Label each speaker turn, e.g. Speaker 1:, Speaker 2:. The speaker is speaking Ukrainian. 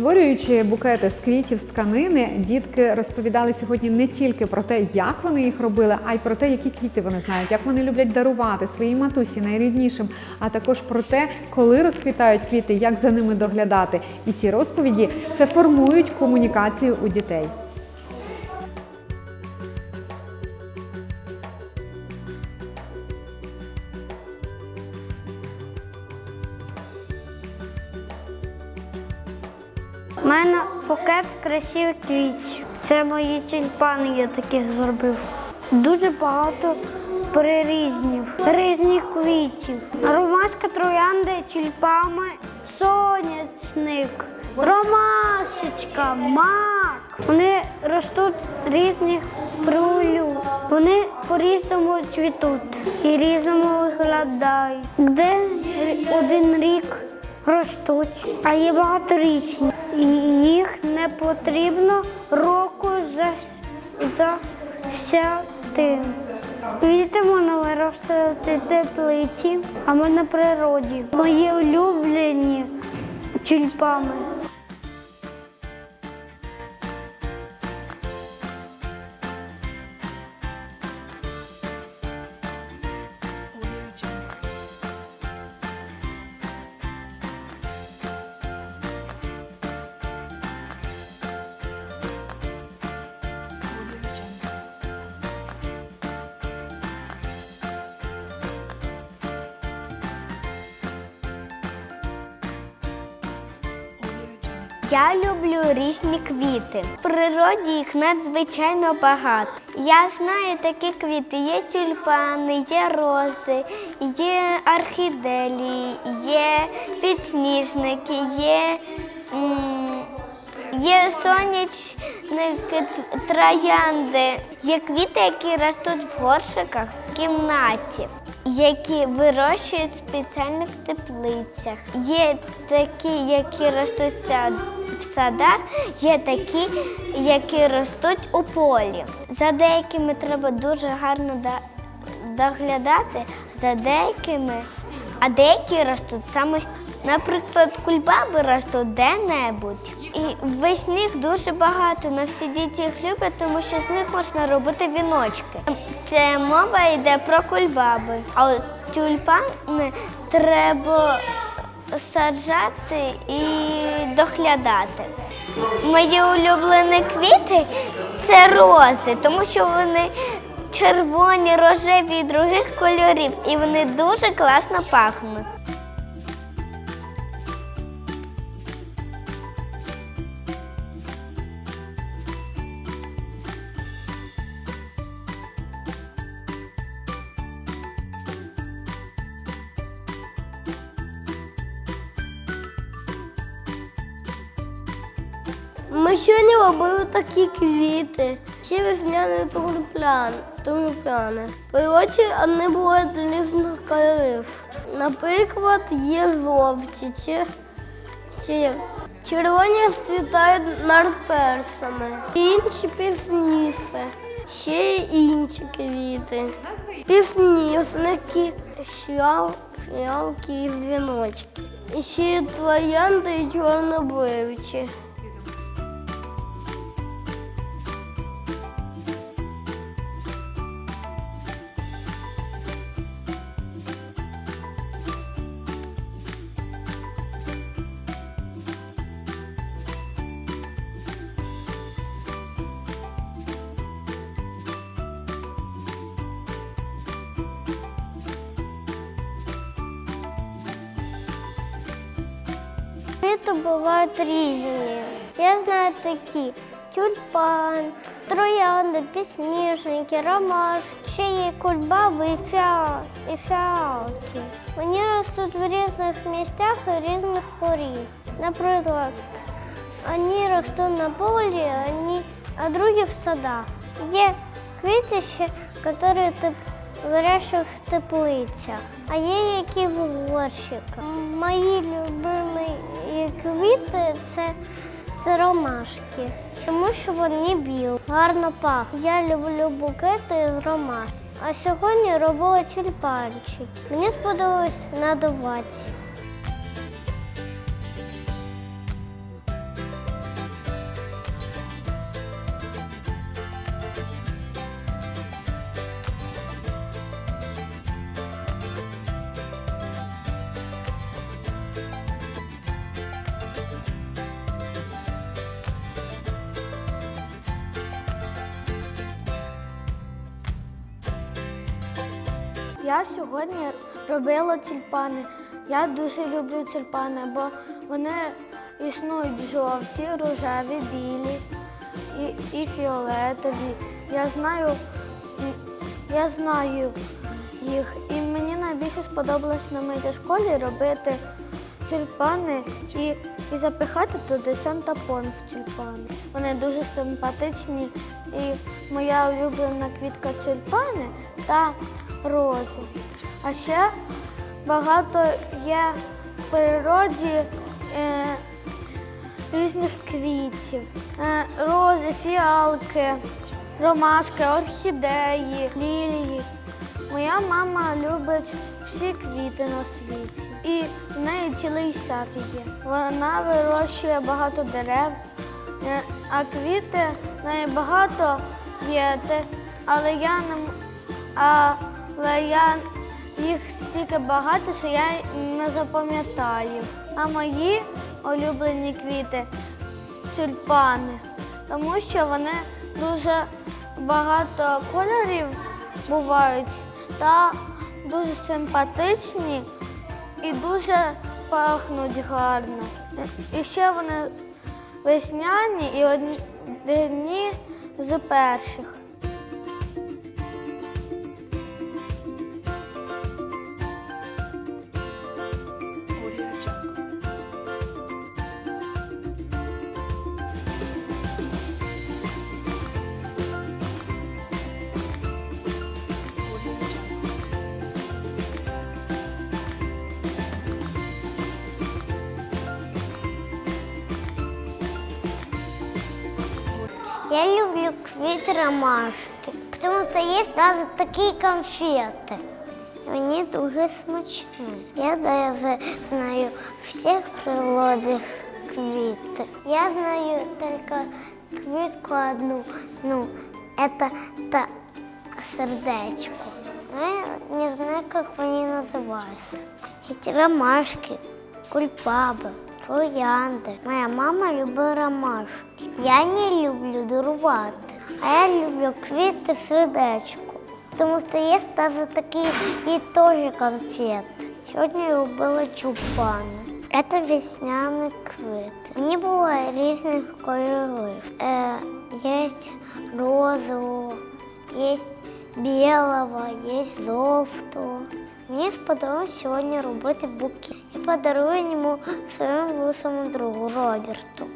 Speaker 1: Створюючи букети з квітів з тканини, дітки розповідали сьогодні не тільки про те, як вони їх робили, а й про те, які квіти вони знають, як вони люблять дарувати своїй матусі найріднішим, а також про те, коли розквітають квіти, як за ними доглядати. І ці розповіді це формують комунікацію у дітей.
Speaker 2: У мене букет красивих квітів. Це мої тюльпани, я таких зробив. Дуже багато прирізнів, різних квітів. Ромашка троянди, тюльпани, соняшник, ромашечка, мак. Вони ростуть різних пролю. Вони по-різному цвітуть і різному виглядають. Де один рік ростуть, а є багаторічні. І їх не потрібно року за- засяти. Квіти можна виростити теплиці, а ми на природі. Мої улюблені тюльпани.
Speaker 3: Я люблю різні квіти. В природі їх надзвичайно багато. Я знаю такі квіти: є тюльпани, є рози, є орхіделії, є підсніжники, є, є сонячники, троянди. Є квіти, які ростуть в горшиках в кімнаті. Які вирощують в спеціальних теплицях. Є такі, які ростуть в садах, є такі, які ростуть у полі. За деякими треба дуже гарно доглядати, за деякими, а деякі ростуть самостійно. Наприклад, кульбаби ростуть де-небудь. І весні їх дуже багато, але всі діти їх люблять, тому що з них можна робити віночки. Це мова йде про кульбаби. А от тюльпани треба саджати і доглядати. Мої улюблені квіти це рози, тому що вони червоні, рожеві і других кольорів, і вони дуже класно пахнуть.
Speaker 2: Сьогодні робили такі квіти. Ще весняні тулупляни. В природі вони були різних кольорів. Наприклад, є жовті чи, чи червоні світають над персами. Інші пізніше. Ще й інші квіти. Піснісники, шляв, і дзвіночки. І ще троянди і чорнобривчі.
Speaker 3: Квіти бувають різні. Я знаю такі тюльпан, троянди, підсніжники, ромашки, ще є кульбаби і, фіа... і фіалки. Вони ростуть в різних місцях і різних порів. Наприклад, вони ростуть на полі, вони... а другі в садах. Є квіти ще, які тип вирощують в теплицях, а є які в горщиках. Мої любимі квіти це, це ромашки, тому що вони білі, гарно пахнуть. Я люблю букети з ромашки. А сьогодні робила тюльпанчики. Мені сподобалось надувати.
Speaker 4: Я сьогодні робила тюльпани. Я дуже люблю тюльпани, бо вони існують жовті, рожеві, білі і, і фіолетові. Я знаю, я знаю їх. І мені найбільше сподобалось на моїй школі робити тюльпани і, і запихати туди сантапон в тюльпани. Вони дуже симпатичні. І моя улюблена квітка тюльпани та рози. А ще багато є в природі е, різних квітів. Е, рози, фіалки, ромашки, орхідеї, лілії. Моя мама любить всі квіти на світі. І в неї цілий сад є. Вона вирощує багато дерев, е, а квіти в неї багато є, але я не м- але я їх стільки багато, що я не запам'ятаю. А мої улюблені квіти тюльпани, тому що вони дуже багато кольорів бувають та дуже симпатичні і дуже пахнуть гарно. І ще вони весняні і одні з перших.
Speaker 5: Я люблю квіти ромашки, тому що є навіть такі конфети. Вони дуже смачні. Я навіть знаю всіх природних квіти. Я знаю тільки квітку одну, ну, это та сердечко. Я не знаю, как они называются. Есть ромашки, кульпабы, троянди. Моя мама любить ромашки. Я не люблю дурувати, а я люблю квіти сердечко. Тому що є навіть такі і теж конфети. Сьогодні робила чупани. Це весняні квіти. Вони бувають різних кольорів. Е, є розового, є білого, є жовтого. Мені сподобалось сьогодні робити букет. і подарую йому своєму лисому другу Роберту.